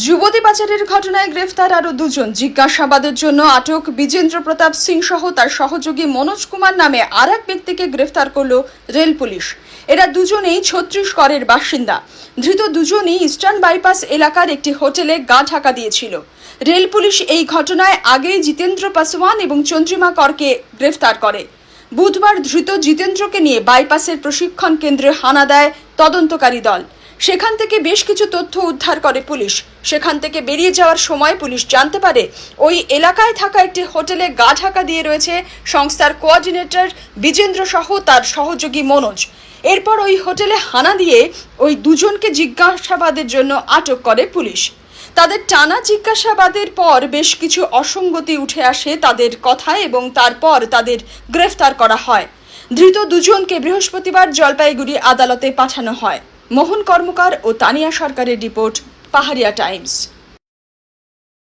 যুবতী পাচারের ঘটনায় গ্রেফতার আরও দুজন। জিজ্ঞাসাবাদের জন্য আটক বিজেন্দ্র প্রতাপ সিং সহ তার সহযোগী মনোজ কুমার নামে আর এক ব্যক্তিকে গ্রেফতার করল রেল পুলিশ। এরা দুজনেই ছত্রিশগড়ের বাসিন্দা। ধৃত দুজনই ইস্টার্ন বাইপাস এলাকার একটি হোটেলে গা ঢাকা দিয়েছিল। রেল পুলিশ এই ঘটনায় আগেই জিতেন্দ্র পাসওয়ান এবং চন্দ্রিমা করকে গ্রেফতার করে। বুধবার ধৃত জিতেন্দ্রকে নিয়ে বাইপাসের প্রশিক্ষণ কেন্দ্রে হানা দেয় তদন্তকারী দল। সেখান থেকে বেশ কিছু তথ্য উদ্ধার করে পুলিশ। সেখান থেকে বেরিয়ে যাওয়ার সময় পুলিশ জানতে পারে, ওই এলাকায় থাকা একটি হোটেলে গা ঢাকা দিয়ে রয়েছে সংস্থার কোঅর্ডিনেটর বিজেন্দ্র সহ তার সহযোগী মনোজ। এরপর ওই হোটেলে হানা দিয়ে ওই দুজনকে জিজ্ঞাসাবাদের জন্য আটক করে পুলিশ। তাদের টানা জিজ্ঞাসাবাদের পর বেশ কিছু অসঙ্গতি উঠে আসে তাদের কথায় এবং তারপর তাদের গ্রেফতার করা হয়। ধৃত দুজনকে বৃহস্পতিবার জলপাইগুড়ি আদালতে পাঠানো হয়। মোহন কর্মকার ও তানিয়া সরকারের রিপোর্ট পাহাড়িয়া টাইমস।